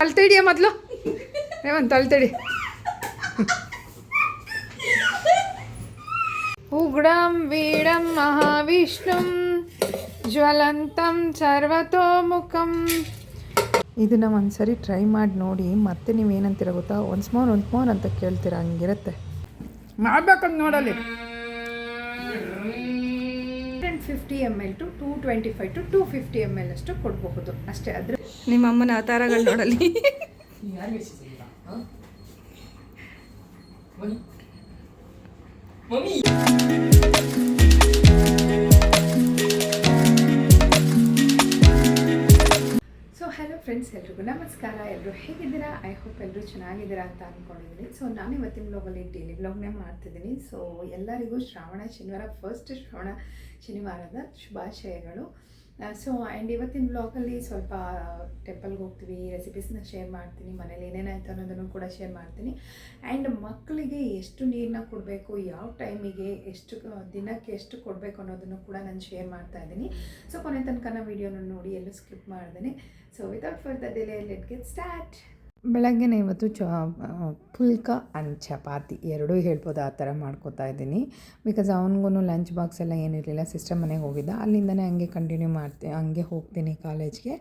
ತಳ್ತಿಡಿಯ ಮೊದಲು? ರೇವಂತ್ ತಳ್ತಿಡಿ. ಉಗ್ರಂ ವೀಡಂ ಮಹಾವಿಷ್ಣುಂ, ಜ್ವಲಂತಂ, ಸರ್ವತೋಮುಖಂ. ಇದನ್ನ ಒಂದ್ಸರಿ ಟ್ರೈ ಮಾಡಿ ನೋಡಿ, ಮತ್ತೆ ನೀವೇನಂತೀರ ಗೊತ್ತಾ? ಒನ್ಸ್ ಮೋರ್ ಒನ್ಸ್ ಮೋರ್ ಅಂತ ಕೇಳ್ತೀರ, ಹಂಗಿರುತ್ತೆ. ಮಾಡ್ಬೇಕಂತ ನೋಡಲಿ fifty M L to two twenty five to two fifty M L ಅಷ್ಟು ಕೊಡಬಹುದು. ಅಷ್ಟೇ ಆದರೆ ನಿಮ್ಮ ಅಮ್ಮನ ಅವತಾರಗಳು ನೋಡಲಿ ಸೊ ಫ್ರೆಂಡ್ಸ್ ಎಲ್ರಿಗೂ ನಮಸ್ಕಾರ. ಎಲ್ಲರೂ ಹೇಗಿದ್ದೀರಾ? ಐ ಹೋಪ್ ಎಲ್ಲರೂ ಚೆನ್ನಾಗಿದ್ದೀರಾ ಅಂತ ಅಂದ್ಕೊಂಡಿದ್ದೀನಿ ಸೊ ನಾನು ಇವತ್ತಿನ ಬ್ಲಾಗಲ್ಲಿ ಡೈಲಿ ಬ್ಲಾಗ್ನೇ ಮಾಡ್ತಿದ್ದೀನಿ. ಸೊ ಎಲ್ಲರಿಗೂ ಶ್ರಾವಣ ಶನಿವಾರ ಫಸ್ಟ್ ಶ್ರಾವಣ ಶನಿವಾರದ ಶುಭಾಶಯಗಳು. ಸೊ ಆ್ಯಂಡ್ ಇವತ್ತಿನ ಬ್ಲಾಗಲ್ಲಿ ಸ್ವಲ್ಪ ಟೆಂಪಲ್ಗೆ ಹೋಗ್ತೀವಿ ರೆಸಿಪೀಸ್ನ ಶೇರ್ ಮಾಡ್ತೀನಿ, ಮನೇಲಿ ಏನೇನಾಯ್ತು ಅನ್ನೋದನ್ನು ಕೂಡ ಶೇರ್ ಮಾಡ್ತೀನಿ. ಆ್ಯಂಡ್ ಮಕ್ಕಳಿಗೆ ಎಷ್ಟು ನೀರನ್ನ ಕೊಡಬೇಕು, ಯಾವ ಟೈಮಿಗೆ ಎಷ್ಟು ದಿನಕ್ಕೆ ಎಷ್ಟು ಕೊಡಬೇಕು ಅನ್ನೋದನ್ನು ಕೂಡ ನಾನು ಶೇರ್ ಮಾಡ್ತಾ ಇದ್ದೀನಿ. ಸೊ ಕೊನೆ ತನಕ ವಿಡಿಯೋನ ನೋಡಿ, ಎಲ್ಲೂ ಸ್ಕಿಪ್ ಮಾಡ್ದೇನೆ. So without further delay let get start ಬೆಳಗ್ಗೆನೇ ಇವತ್ತು ಚ ಪುಲ್ಕ ಆ್ಯಂಡ್ ಚಪಾತಿ ಎರಡೂ ಹೇಳ್ಬೋದು ಆ ಥರ ಮಾಡ್ಕೋತಾ ಇದ್ದೀನಿ. ಬಿಕಾಸ್ ಅವನಿಗೂ ಲಂಚ್ ಬಾಕ್ಸ್ ಎಲ್ಲ ಏನಿರಲಿಲ್ಲ ಸಿಸ್ಟರ್ ಮನೆಗೆ ಹೋಗಿದ್ದ. ಅಲ್ಲಿಂದನೇ ಹಂಗೆ ಕಂಟಿನ್ಯೂ ಮಾಡ್ತೆ, ಹಂಗೆ ಹೋಗ್ತೀನಿ ಕಾಲೇಜ್ಗೆ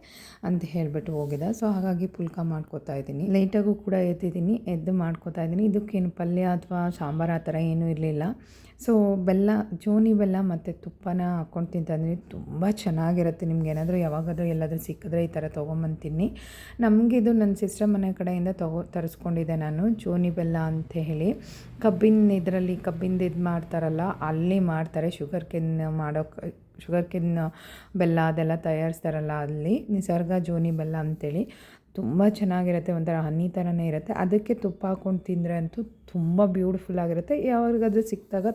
ಅಂತ ಹೇಳಿಬಿಟ್ಟು ಹೋಗಿದ್ದ. ಸೊ ಹಾಗಾಗಿ ಪುಲ್ಕ ಮಾಡ್ಕೋತಾ ಇದ್ದೀನಿ. ಲೈಟಾಗೂ ಕೂಡ ಎದ್ದಿದ್ದೀನಿ, ಎದ್ದು ಮಾಡ್ಕೋತಾ ಇದ್ದೀನಿ. ಇದಕ್ಕೇನು ಪಲ್ಯ ಅಥವಾ ಸಾಂಬಾರು ಆ ಥರ ಏನೂ ಇರಲಿಲ್ಲ. ಸೊ ಬೆಲ್ಲ, ಜೋನಿ ಬೆಲ್ಲ ಮತ್ತು ತುಪ್ಪನ ಹಾಕ್ಕೊಂಡು ತಿಂತಂದ್ರೆ ತುಂಬ ಚೆನ್ನಾಗಿರುತ್ತೆ. ನಿಮ್ಗೆ ಏನಾದರೂ ಯಾವಾಗಾದರೂ ಎಲ್ಲಾದರೂ ಸಿಕ್ಕಿದ್ರೆ ಈ ಥರ ತೊಗೊಂಬಂತೀನಿ ನಮಗಿದು ನನ್ನ ಸಿಸ್ಟರ್ ಮನೆ ಕಡೆಯಿಂದ ತಗೋ ತರಿಸ್ಕೊಂಡಿದ್ದೆ ನಾನು, ಜೋನಿ ಬೆಲ್ಲ ಅಂತ ಹೇಳಿ. ಕಬ್ಬಿನ ಇದರಲ್ಲಿ ಕಬ್ಬಿಂದು ಇದು ಮಾಡ್ತಾರಲ್ಲ, ಅಲ್ಲಿ ಮಾಡ್ತಾರೆ. ಶುಗರ್ ಕೆನ್ ಮಾಡೋಕ್ಕೆ ಶುಗರ್ ಕೆನ್ ಬೆಲ್ಲ ಅದೆಲ್ಲ ತಯಾರಿಸ್ತಾರಲ್ಲ ಅಲ್ಲಿ. ನಿಸರ್ಗ ಜೋನಿ ಬೆಲ್ಲ ಅಂತೇಳಿ. ತುಂಬ ಚೆನ್ನಾಗಿರುತ್ತೆ, ಒಂಥರ ಹನಿ ಥರನೇ ಇರುತ್ತೆ. ಅದಕ್ಕೆ ತುಪ್ಪ ಹಾಕೊಂಡು ತಿಂದರೆ ಅಂತೂ ತುಂಬ ಬ್ಯೂಟಿಫುಲ್ ಆಗಿರುತ್ತೆ. ಯಾವಾಗಾದ್ರೂ ಸಿಕ್ಕಿದಾಗ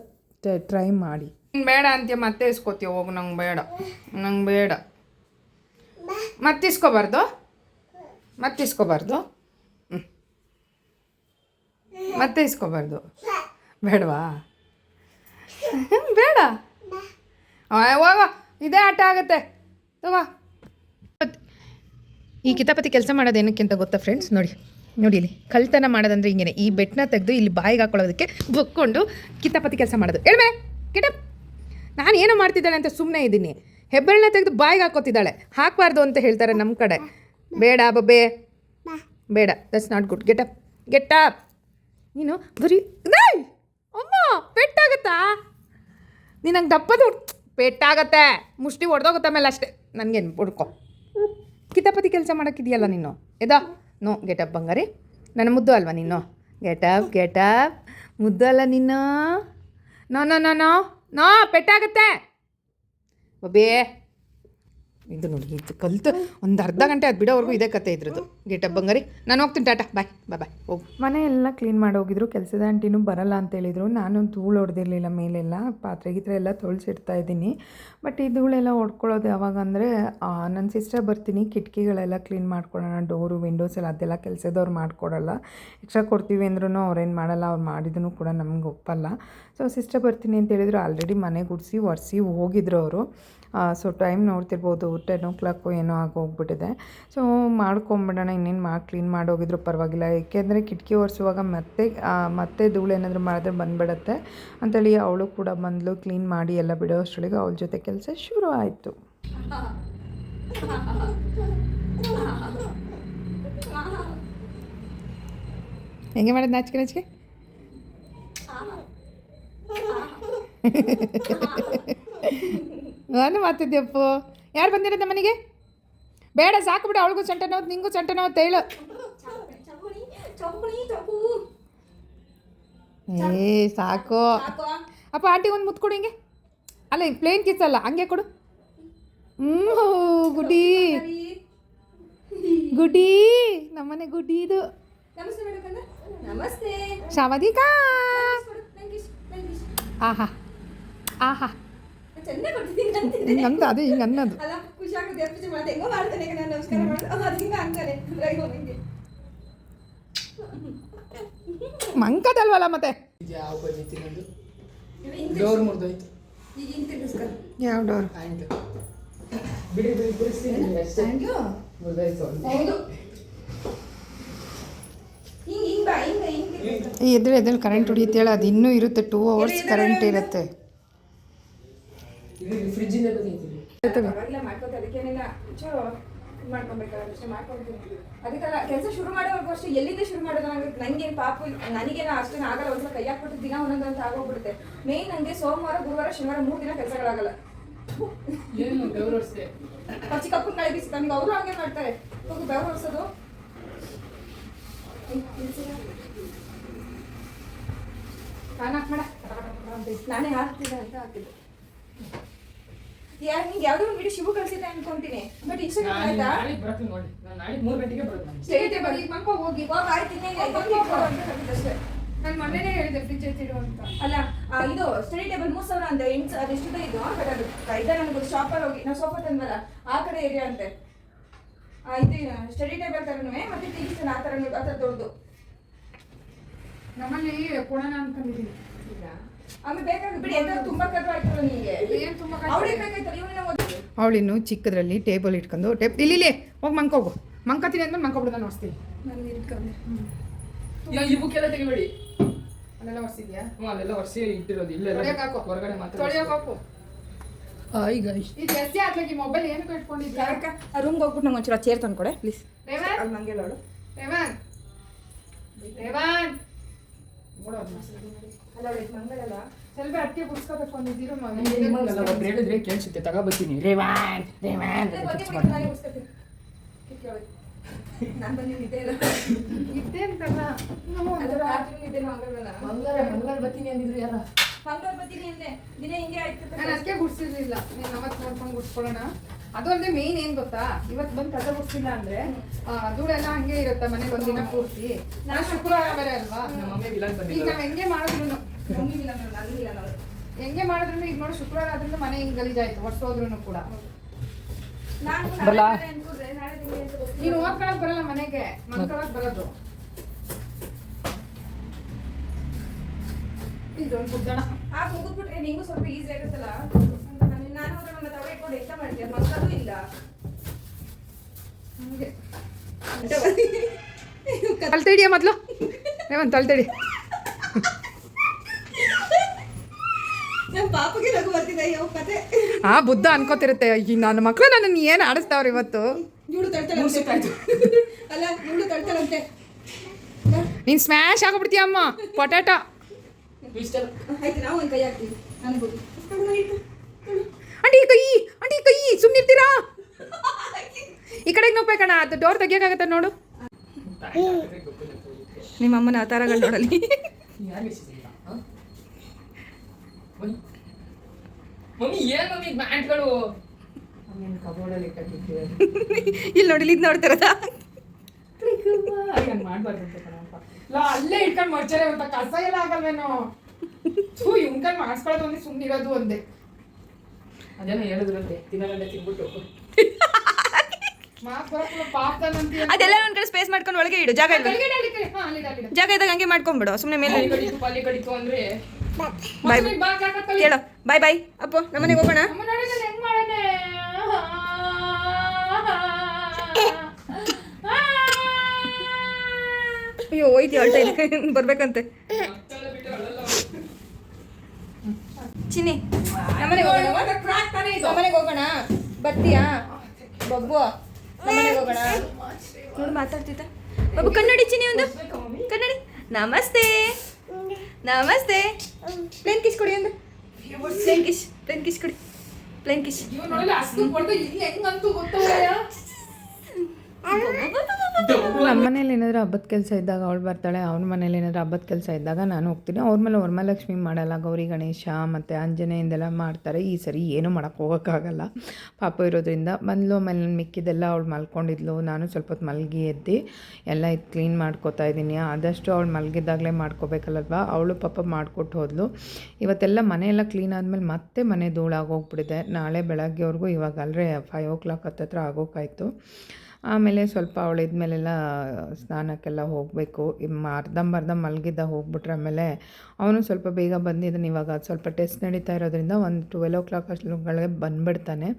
ಟ್ರೈ ಮಾಡಿ. ಬೇಡ ಅಂತೀಯ, ಮತ್ತೆ ಇಸ್ಕೋತೀಯ? ಹೋಗು, ನಂಗೆ ಬೇಡ. ನಂಗೆ ಬೇಡ. ಮತ್ತಿಸ್ಕೋಬಾರ್ದು? ಮತ್ತಿಸ್ಕೋಬಾರ್ದು? ಮತ್ತೆ ಇಸ್ಕೋಬಾರ್ದು. ಬೇಡವಾ? ಬೇಡ. ಇದೇ ಆಟ ಆಗುತ್ತೆ. ಈ ಕಿತಾಪತಿ ಕೆಲಸ ಮಾಡೋದು ಏನಕ್ಕಿಂತ ಗೊತ್ತಾ ಫ್ರೆಂಡ್ಸ್ ನೋಡಿ ನೋಡಿ ಇಲ್ಲಿ. ಕಳ್ತನ ಮಾಡೋದಂದ್ರೆ ಹಿಂಗೇನೆ. ಈ ಬೆಟ್ಟನ ತೆಗೆದು ಇಲ್ಲಿ ಬಾಯಿಗೆ ಹಾಕೊಳ್ಳೋದಕ್ಕೆ ಬುಕ್ಕೊಂಡು ಕಿತಾಪತಿ ಕೆಲಸ ಮಾಡೋದು. ಹೇಳ್ಮೆ ಕಿಟಪ್ ನಾನು ಏನೋ ಮಾಡ್ತಿದ್ದಾಳೆ ಅಂತ ಸುಮ್ಮನೆ ಇದ್ದೀನಿ. ಹೆಬ್ಬೆರಳನ್ನ ತೆಗೆದು ಬಾಯಿಗೆ ಹಾಕೋತಿದ್ದಾಳೆ ಹಾಕಬಾರ್ದು ಅಂತ ಹೇಳ್ತಾರೆ ನಮ್ಮ ಕಡೆ. ಬೇಡ, ಬಬ್ಬೆ. ಬೇಡ that's not good getup getup ನೀನು ಬರೀ! ಅಮ್ಮ, ಪೆಟ್ಟಾಗತ್ತಾ? ನೀನು ನಂಗೆ ದಪ್ಪದು ಪೆಟ್ಟಾಗತ್ತೆ. ಮುಷ್ಟಿ ಹೊಡೆದೋಗುತ್ತೆ ಆಮೇಲೆ ಅಷ್ಟೇ. ನನಗೇನು ಹುಡ್ಕೊ. ಕಿತಾಪತಿ ಕೆಲಸ ಮಾಡೋಕ್ಕಿದೆಯಲ್ಲ ನೀನು? ಎದಾ? ನೋ ಗೆಟಪ್ ಬಂಗಾರಿ. ನನ್ನ ಮುದ್ದು ಅಲ್ವಾ ನೀನು? ಗೆಟಪ್ ಗೆಟಪ್ ಮುದ್ದು ಅಲ್ಲ ನಿನ್ನ ನೋ ನೋ ನೋ. ನೋ, ಪೆಟ್ಟಾಗತ್ತೆ. ಬಬೇ. ಇದು ನೋಡಿ, ಇದು ಕಲಿತು. ಒಂದು ಅರ್ಧ ಗಂಟೆ ಅದು ಬಿಡೋವರೆಗೂ ಇದೇ ಕತೆ ಇದ್ರದ್ದು. ಅಪ್ ಬಂಗಾರಿ. ನಾನು ಹೋಗ್ತೀನಿ, ಟಾಟಾ. ಬಾಯ್ ಬಾಯ್ ಬಾಯ್, ಹೋಗಿ. ಮನೆ ಎಲ್ಲ ಕ್ಲೀನ್ ಮಾಡಿ ಹೋಗಿದ್ರು ಕೆಲಸದ ಆಂಟಿನೂ ಬರಲ್ಲ ಅಂತ ಹೇಳಿದ್ರು. ನಾನು ಧೂಳು ಹೊಡೆದಿರಲಿಲ್ಲ ಮೇಲೆಲ್ಲ ಪಾತ್ರೆ ಗೀತ್ರೆ ಎಲ್ಲ ತೊಳ್ಸಿಡ್ತಾ ಇದ್ದೀನಿ. ಬಟ್ ಈ ಧೂಳೆಲ್ಲ ಹೊಡ್ಕೊಳ್ಳೋದು ಯಾವಾಗ ಅಂದರೆ ನನ್ನ ಸಿಸ್ಟರ್ ಬರ್ತೀನಿ, ಕಿಟಕಿಗಳೆಲ್ಲ ಕ್ಲೀನ್ ಮಾಡ್ಕೊಳ್ಳೋಣ ಡೋರು, ವಿಂಡೋಸ್ ಎಲ್ಲ ಅದೆಲ್ಲ ಕೆಲಸದವ್ರು ಮಾಡಿಕೊಡಲ್ಲ. ಎಕ್ಸ್ಟ್ರಾ ಕೊಡ್ತೀವಿ ಅಂದ್ರೂ ಅವ್ರೇನು ಮಾಡಲ್ಲ, ಅವ್ರು ಮಾಡಿದ್ರು ಕೂಡ ನಮ್ಗೆ ಒಪ್ಪಲ್ಲ. ಸೊ, ಸಿಸ್ಟರ್ ಬರ್ತೀನಿ ಅಂತ ಹೇಳಿದ್ರು, ಆಲ್ರೆಡಿ ಮನೆ ಗುಡಿಸಿ, ಒರೆಸಿ ಹೋಗಿದ್ರು ಅವರು. ಸೊ ಟೈಮ್ ನೋಡ್ತಿರ್ಬೋದು ಟೆನ್ ಓ ಕ್ಲಾಕು ಏನೋ ಆಗೋಗ್ಬಿಟ್ಟಿದೆ ಸೊ ಮಾಡ್ಕೊಂಬಿಡೋಣ, ಇನ್ನೇನು ಮಾಡಿ ಕ್ಲೀನ್ ಮಾಡೋಗಿದ್ರು ಪರವಾಗಿಲ್ಲ. ಏಕೆಂದರೆ ಕಿಟಕಿ ಒರೆಸುವಾಗ ಮತ್ತೆ ಮತ್ತೆ ಧೂಳು ಏನಾದರೂ ಮಾಡಿದ್ರೆ ಬಂದುಬಿಡತ್ತೆ. ಅಂತೇಳಿ ಅವಳು ಕೂಡ ಬಂದಳು ಕ್ಲೀನ್ ಮಾಡಿ ಎಲ್ಲ ಬಿಡೋ ಅಷ್ಟೊಳಗೆ ಅವಳ ಜೊತೆ ಕೆಲಸ ಶುರು ಆಯಿತು. ಹೆಂಗೆ ಮಾಡೋದು ನಾಚಿಕೆ ನಾಚಿಕೆ? ನಾನು ಮಾತಿದ್ದೆಪ್ಪು ಯಾರು ಬಂದಿರೋದ ಮನೆಗೆ? ಬೇಡ ಸಾಕು ಬಿಡು ಅವಳಿಗೂ ಸೊಂಟ ನೋವು ನಿಂಗೂ ಸೊಂಟ ನೋವು ಅಂತ ಹೇಳು. ಏ ಸಾಕು. ಅಪ್ಪ ಆಂಟಿ ಒಂದು ಮುತ್ತು ಕೊಡು ಹಿಂಗೆ. ಅಲ್ಲ ಪ್ಲೇನ್ ಕಿಸ್ ಅಲ್ಲ ಹಂಗೆ ಕೊಡು. ಹ್ಞೂ ಗುಡಿ. ಗುಡಿ. ನಮ್ಮನೆ ಗುಡಿ ಇದು. ನಮಸ್ತೆ ಶಾವಧಿಕಾ ಆಹಾ. ಆಹಾ. ಚೆಂದ ಅದೇ ಹಿಂಗೆ ಅಂದ ಅದು ಹಿಂಗೆ ಅನ್ನೋದು ಖುಷಿ ಆಗುತ್ತೆ ಎಪ್ಪು ಮಾಡಿ ಹೆಂಗೋ ಮಾಡ್ತಾನೆ ಈಗ ನಾನು ನಮಸ್ಕಾರ ಮಾಡ್ದೆ ಅದು ಹಿಂಗೆ ಅಂತಾನೆ ಹಿಂಗೆ ಮಂಕದಲ್ವಲ್ಲ ಮತ್ತೆ? ಡೋರ್ ಮುರಿದೋಯ್ತು. ಯಾವ ಡೋರ್? ಆಯ್ತು. ಬಿಡಿ ಬಿಡಿ ಬಿಡಿಸಿ ಅಷ್ಟೇ. ಮುರಿದೋಯ್ತು ಹೌದು. ಈ ಎದ್ರೆ ಎದ್ರಲ್ಲಿ ಕರೆಂಟ್ ಹೊಡಿಯುತ್ತೇಳ ಅದು ಇನ್ನೂ ಇರುತ್ತೆ ಟೂ ಅವರ್ಸ್ ಕರೆಂಟ್ ಇರುತ್ತೆ. ಫ್ರಿಜ್ಜಿಂದ ಬಂದೈತಿ ಪರವಾಗಿಲ್ಲ ಮಾಡ್ಕೋತ ಅದಕ್ಕೇನಿಲ್ಲ ಚೂರು ಇದು ಮಾಡ್ಕೊಬೇಕಲ್ಲ ಅಷ್ಟೇ ಮಾಡ್ಕೊಳ್ತೀನಿ ಅದಕ್ಕೆಲ್ಲ ಕೆಲಸ ಶುರು ಮಾಡೋವರೆಗೂ ಅಷ್ಟೇ ಎಲ್ಲಿಂದ ಶುರು ಮಾಡೋದು ನಂಗೆ ನನಗೆ ಪಾಪ ನನಗೇನು ಅಷ್ಟೇನು ಆಗಲ್ಲ ಒಂದ್ಸಲ ಕೈ ಹಾಕ್ಬಿಟ್ಟು ದಿನ ಒಂದೊಂದು ಅಂತ ಆಗೋಗ್ಬಿಡುತ್ತೆ. ಮೇಯ್ನ್ ನನಗೆ ಸೋಮವಾರ ಗುರುವಾರ ಶನಿವಾರ ಮೂರು ದಿನ ಕೆಲಸಗಳಾಗಲ್ಲ. ಪಚ್ಚಿ ಕಪ್ಪು ಕೈ ಬೀಸಿ ನನಗೆ ಅವರು ಹಂಗೆ ಮಾಡ್ತಾರೆ. ಹೋಗಿ ಬೆವರು ಹೊರ್ಸೋದು ನಾನೇ ಹಾಕ್ತಿದ್ದೆ ಅಂತ ಹಾಕಿದ್ದು. ಯಾರು ನಿಂಗೆ ಯಾವುದೋ ಒಂದು ವಿಡಿಯೋ ಶಿವ ಕಳ್ಸಿದ್ದೆ ಅನ್ಕೊಂತೀನಿ. ಬಟ್ ಇನ್ಸ್ಟಾಗ್ರಾಮ್ ಆಯ್ತಾ? ನಾಳೆ ಬರ್ತೀನಿ ನೋಡಿ. ನಾನು ನಾಳೆ ಮೂರು ಗಂಟೆಗೆ ಬರ್ತೀನಿ. ನಾನು ಸ್ಟೇಟ್ ಟೇಬಲ್ ಹೋಗಿ. ಹೋಗಿ ಆಯ್ತು ಹೇಳಿದ್ದಷ್ಟೇ. ನಾನು ಮೊನ್ನೆನೇ ಹೇಳಿದೆ ಫ್ರಿಜ್ ಎತ್ತಿಡು ಅಂತ. ಅಲ್ಲ ಇದು ಸ್ಟಡಿ ಟೇಬಲ್ ಮೂರು ಸಾವಿರ ಅಂತ. ಎಂಟು ಅದೆಷ್ಟು ಇದು ಬಟ್ ಅದು ಇದೆ ನನಗೆ ಶಾಪಲ್ಲಿ ಹೋಗಿ. ನಾವು ಸೋಫಾ ತಂದ್ವಲ್ಲ ಆ ಕಡೆ ಏರಿಯಾ ಅಂತೆ. ಇದು ಸ್ಟಡಿ ಟೇಬಲ್ ತರನು ಮತ್ತೆ ಟಿ ವಿ ಆ ಥರ ಆ ಥರ ದೊಡ್ಡದು. ನಮ್ಮಲ್ಲಿ ಕೊಡೋಣ ಅನ್ಕೊಂಡಿದ್ದೀನಿ ಆಮೇಲೆ ಬೇಕಾದ್ರೆ ಬಿಡಿ ಎಂತ ತುಂಬಾ ಕದ್ದು ಆಯ್ತಲ್ಲ ನಿಮಗೆ ಏನು ತುಂಬಾ ಅವ್ಳಿಗೆ ಬೇಕಾಯ್ತಲ್ಲ ಅವಳಿನ್ನು ಚಿಕ್ಕದ್ರಲ್ಲಿ ಟೇಬಲ್ ಇಟ್ಕೊಂಡು ಟೇಪ್ ಇಲ್ಲಿ ಹೋಗಿ ಮಂಕೋಗು ಮಂಕತೀನಿ ಅಂದ್ಮೇಲೆ ಮಂಕೊಬಿಡು ನಾನು ಹೊಡ್ಸ್ತೀನಿ ನಾನು ಇಟ್ಕೊಂಡೆ. ಈಗ ಈ ಬುಕ್ ಎಲ್ಲ ತೆಗಿಬೇಡಿ. ಅಲ್ಲೆಲ್ಲ ಹೊರ್ಸಿದ್ಯಾ ಹ್ಞೂ ಅಲ್ಲೆಲ್ಲ ವರ್ಷ ಇಟ್ಟಿರೋದು. ಇಲ್ಲೆಲ್ಲ ತೊಳ್ಯಕ್ ಹಾಕು. ಹೊರಗಡೆ ಮಾತ್ರ ತೊಳೆಯೋಕ್ ಹಾಕು. ಈಗ ಇದು ಮೊಬೈಲ್ ಏನು ಯಾಕ ಆ ರೂಮ್ಗೆ ಹೋಗ್ಬಿಟ್ಟು ನಂಗೆ ಒಂಚೂರು ಚೇರ್ ತಂದ್ಕೊಡೆ ಪ್ಲೀಸ್ ರೇವನ್ ಅಲ್ಲಿ ನಂಗೆ ಹೇಳೋಳು. ರೇವನ್ ರೇವನ್ ಒಬ್ರು ಹೇಳಿದ್ರೆ ಕೇಳಿಸುತ್ತೆ ತಗೋಬತ್ತೀನಿ ರೇವಾನ್ ರೇವಾನ್ ಅದೇ ಬರ್ತೀನಿ ಅಂದಿದ್ರು ಯಾರ ಮಂಗಳವಾರ ಬರ್ತೀನಿ ಅಂದೆ ದಿನ ಹಿಂಗೆ ಆಯ್ತು ಅದಕ್ಕೆ ಗುಡ್ಸಿರ್ಲಿಲ್ಲ ನೀನು ಅವತ್ತು ನೋಡ್ಕೊಂಡು ಗುಡ್ಸ್ಕೊಳ್ಳೋಣ ಅದೊಂದೇ ಮೇನ್ ಏನ್ ಗೊತ್ತಾ? ಇವತ್ ಬಂದ್ ಕಸ ಗುಡ್ಸಿಲ್ಲ ಅಂದ್ರೆ ಆ, ಧೂಳೆಲ್ಲ ಹಂಗೆ ಇರುತ್ತೆ ಮನೆಗೆ ಒಂದಿನ ಪೂರ್ತಿ. ನಾ ಶುಕ್ರವಾರ ಬೇರೆ ಅಲ್ವಾ? ಈಗ ನಾವ್ ಹೆಂಗೆ ಮಾಡಿದ್ರು ಹೆಂಗೆ ಮಾಡಿದ್ರು ಈಗ ನೋಡಿ ಶುಕ್ರವಾರ ಆದ್ರೂ ಮನೆ ಹಿಂಗ್ ಗಲೀಜಾಯ್ತು ಒಟ್ಟೋದ್ರು ಕೂಡ. ನಾನು ಓದ್ಕೊಳಕ್ ಬರಲ್ಲ ಮನೆಗೆ ಮನ್ಕೊಳಕ್ ಬರೋದು. ಇದೊಂದು ಬುದ್ಧಣ ಆ ಹೋಗ್ಬಿಟ್ರೆ ನಿಂಗೂ ಸ್ವಲ್ಪ ಈಸಿ ಆಗುತ್ತಲ್ಲ? ನಾನು ನನ್ನ ಮಾಡ್ತೀಯ ಮಕ್ಕಳು ಇಲ್ಲ ತಳ್ತೇಡಿಯ ಮೊದ್ಲು ತಳ್ತೇಡಿ ನನ್ನ ಬುದ್ಧ ಅನ್ಕೋತಿರುತ್ತೆ ಈ ನನ್ನ ಮಕ್ಕಳು ನನ್ನನ್ನು ಏನು ಆಡಿಸ್ತಾವ್ರಿ ಇವತ್ತು? ನೀನ್ ಸ್ಮ್ಯಾಶ್ ಆಗ್ಬಿಡ್ತೀಯ ಅಮ್ಮ ಪೊಟ್ಯಾಟೊ ಆಯ್ತು ನಾವು ಒಂದು ಕೈ ಹಾಕ್ತೀವಿ. ಆಂಟಿ ಕೈ ಆಂಟಿ ಕೈ ಸುಮ್ಮನಿರ್ತೀರಾ ಈ ಕಡೆಗೆ ನೋಡ್ಬೇಕಣ್ಣ ಅದು ಡೋರ್ ತೆಗಿಯೋಕ್ಕಾಗತ್ತೆ ನೋಡು. ನಿಮ್ಮ ಅಮ್ಮನ ಅವತಾರಗಳು ನೋಡಲಿ ಇಲ್ಲಿ ನೋಡಿ ಇದು. ಲಾ, ಅಲ್ಲೇ ಇಟ್ಕೊಂಡು ಮರ್ಚಾರೆ ಅಂತ ಕಸ ಎಲ್ಲ ಆಗಲ್ವೇನೋ. ಇವ್ಕಂಡ್ ಮಾಡಿಸ್ಕೊಳ್ಳೋದು ಒಂದೇ ಸುಮ್ಮನಿರೋದು ಒಂದೇ. ಅದೇನೋ ಹೇಳಿದ್ರಂತೆ ತಿನ್ಬಿಟ್ಟು. ಅದೆಲ್ಲ ಒಂದ್ ಕಡೆ ಸ್ಪೇಸ್ ಮಾಡ್ಕೊಂಡು ಒಳಗೆ ಇಡು ಜಾಗ ಜಾಗ ಇದ್ದಾಗ ಹಂಗೆ ಮಾಡ್ಕೊಂಡ್ಬಿಡು ಸುಮ್ಮನೆ ಮೇಲೆ ಬಾಯ್. ಹೇಳು ಬಾಯ್ ಬಾಯ್. ಅಪ್ಪ ನಮ್ಮನೆಗೆ ಹೋಗೋಣ. ಅಯ್ಯೋ ಹೋಯ್ತಿ ಅಳ್ತಾ ಇದೆ ಬರ್ಬೇಕಂತೆ. ಚಿನ್ನಿ ನಮ್ಮನೆಗೆ ಹೋಗೋಣ. ನಮ್ಮನೆಗೆ ಹೋಗೋಣ. ಬರ್ತೀಯಾ? ಬಬ್ಬು ನಮ್ಮನೆಗೆ ಹೋಗೋಣ. ನೋಡಿ, ಮಾತಾಡ್ತಿದ್ದ. ಬಬ್ಬು, ಕನ್ನಡಿ ಚಿನ್ನಿ ಒಂದು. ಕನ್ನಡಿ. ನಮಸ್ತೆ. ನಮಸ್ತೆ. ಪ್ಲೇನ್ ಕಿಶ್ ಕೊಡಿ ಒಂದು. ಪ್ಲೇನ್ ಕಿಶ್ ಪ್ಲೇನ್ ಕಿಶ್ ಕೊಡಿ. ಪ್ಲೇನ್ ಕಿಸ್ ಇವ್ನು ನೋಡಿಲ್ಲ ಅಷ್ಟು ಹೊಡೆದು ಇಲ್ಲಿ ಹೆಂಗಂತೂ ಗೊತ್ತವಯ್ಯ ನಮ್ಮ ಮನೇಲಿ ಏನಾದರೂ ಹಬ್ಬದ ಕೆಲಸ ಇದ್ದಾಗ ಅವಳು ಬರ್ತಾಳೆ ಅವ್ರ ಮನೇಲಿ ಏನಾದರೂ ಹಬ್ಬದ ಕೆಲಸ ಇದ್ದಾಗ ನಾನು ಹೋಗ್ತೀನಿ. ಅವ್ರ ಮೇಲೆ ವರ್ಮಲಕ್ಷ್ಮಿ ಮಾಡಲ್ಲ ಗೌರಿ ಗಣೇಶ ಮತ್ತು ಆಂಜನೇಯಂದೆಲ್ಲ ಮಾಡ್ತಾರೆ. ಈ ಸರಿ ಏನೂ ಮಾಡೋಕ್ಕೆ ಹೋಗೋಕ್ಕಾಗಲ್ಲ. ಪಾಪ ಇರೋದ್ರಿಂದ ಬಂದ್ಲು ಆಮೇಲೆ ಮಿಕ್ಕಿದೆಲ್ಲ ಅವಳು ಮಲ್ಕೊಂಡಿದ್ಲು. ನಾನು ಸ್ವಲ್ಪ ಹೊತ್ತು ಮಲಗಿ ಎದ್ದು ಎಲ್ಲ ಇದು ಕ್ಲೀನ್ ಮಾಡ್ಕೋತಾ ಇದ್ದೀನಿ. ಆದಷ್ಟು ಅವಳು ಮಲಗಿದ್ದಾಗಲೇ ಮಾಡ್ಕೋಬೇಕಲ್ಲವಾ ಅವಳು ಪಾಪ ಮಾಡಿಕೊಟ್ಟು ಹೋದ್ಲು. ಇವತ್ತೆಲ್ಲ ಮನೆಯೆಲ್ಲ ಕ್ಲೀನ್ ಆದಮೇಲೆ ಮತ್ತೆ ಮನೆ ಧೂಳಾಗೋಗ್ಬಿಟ್ಟಿದೆ ನಾಳೆ ಬೆಳಗ್ಗೆವರೆಗೂ ಇವಾಗ ಅಲ್ಲರೆ ಫೈವ್ ಓ ಕ್ಲಾಕ್ ಹತ್ತತ್ರ ಆಗೋಕ್ಕಾಯ್ತು ಆಮೇಲೆ ಸ್ವಲ್ಪ ಅವಳು ಇದ್ಮೇಲೆಲ್ಲ ಸ್ನಾನಕ್ಕೆಲ್ಲ ಹೋಗಬೇಕು. ಅರ್ಧಂಬರ್ಧ ಮಲಗಿದ್ದ ಹೋಗ್ಬಿಟ್ರೆ ಆಮೇಲೆ ಅವನು ಸ್ವಲ್ಪ ಬೇಗ ಬಂದಿದ್ದಾನೆ ಇವಾಗ ಸ್ವಲ್ಪ ಟೆಸ್ಟ್ ನಡೀತಾ ಇರೋದ್ರಿಂದ ಒಂದು ಟ್ವೆಲ್ ಓ ಕ್ಲಾಕ್ ಅಷ್ಟೊಳಗೆ ಬಂದುಬಿಡ್ತಾನೆ.